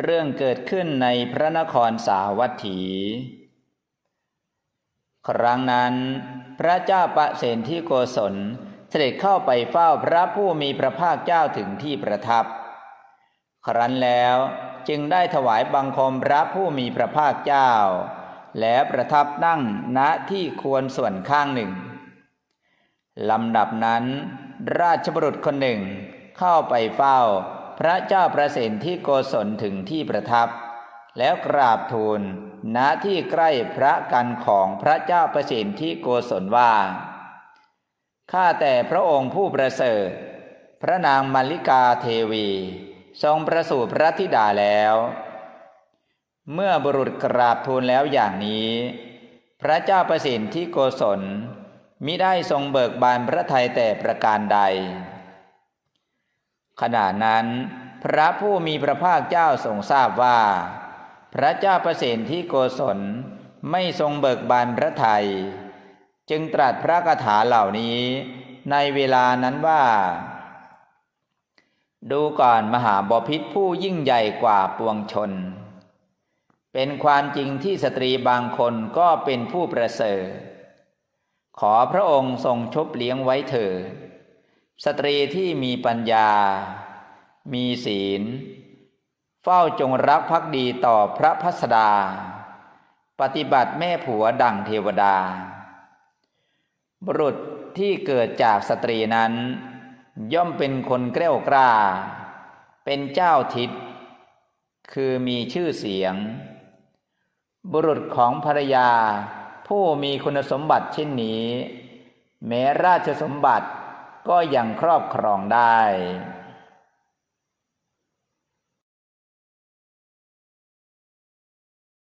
เรื่องเกิดขึ้นในพระนครสาวัตถี ครั้งนั้นพระเจ้าประเสนที่โกศลเสด็จเข้าไปเฝ้าพระผู้มีพระภาคเจ้าถึงที่ประทับ ครั้นแล้วจึงได้ถวายบังคมพระผู้มีพระภาคเจ้า แล้วประทับนั่งณที่ควรส่วนข้างหนึ่งลำดับนั้น ราชบุรุษคนหนึ่งเข้าไปเฝ้า พระเจ้าประสิทธิโกศลถึงที่ประทับ แล้วกราบทูลณที่ใกล้พระกันของพระเจ้าประสิทธิโกศลว่า ข้าแต่พระองค์ผู้ประเสริฐ พระนางมาริกาเทวี ทรงประสูติพระธิดาแล้ว เมื่อบุรุษกราบทูลแล้วอย่างนี้ พระเจ้าประสิทธิโกศลมิได้ทรงเบิกบานพระทัยแต่ประการใด ขณะนั้น พระผู้มีพระภาคเจ้าทรงทราบว่า พระเจ้าประสิทธิโกศลไม่ทรงเบิกบานพระทัยจึงตรัสพระคาถาเหล่านี้ในเวลานั้นว่า ดูก่อนมหาบพิษผู้ยิ่งใหญ่กว่าปวงชน เป็นความจริงที่สตรีบางคนก็เป็นผู้ประเสริฐขอพระองค์ทรงชบเลี้ยงไว้เถิด สตรีที่มีปัญญา มีศีล เฝ้าจงรักภักดีต่อพระพัสดา ปฏิบัติแม่ผัวดั่งเทวดา บุรุษที่เกิดจากสตรีนั้น ย่อมเป็นคนเกล้ากล้า เป็นเจ้าทิศคือมีชื่อเสียง บุรุษของภรรยา ผู้มีคุณสมบัติเช่นนี้ แม้ราชสมบัติ ก็ยังครอบครองได้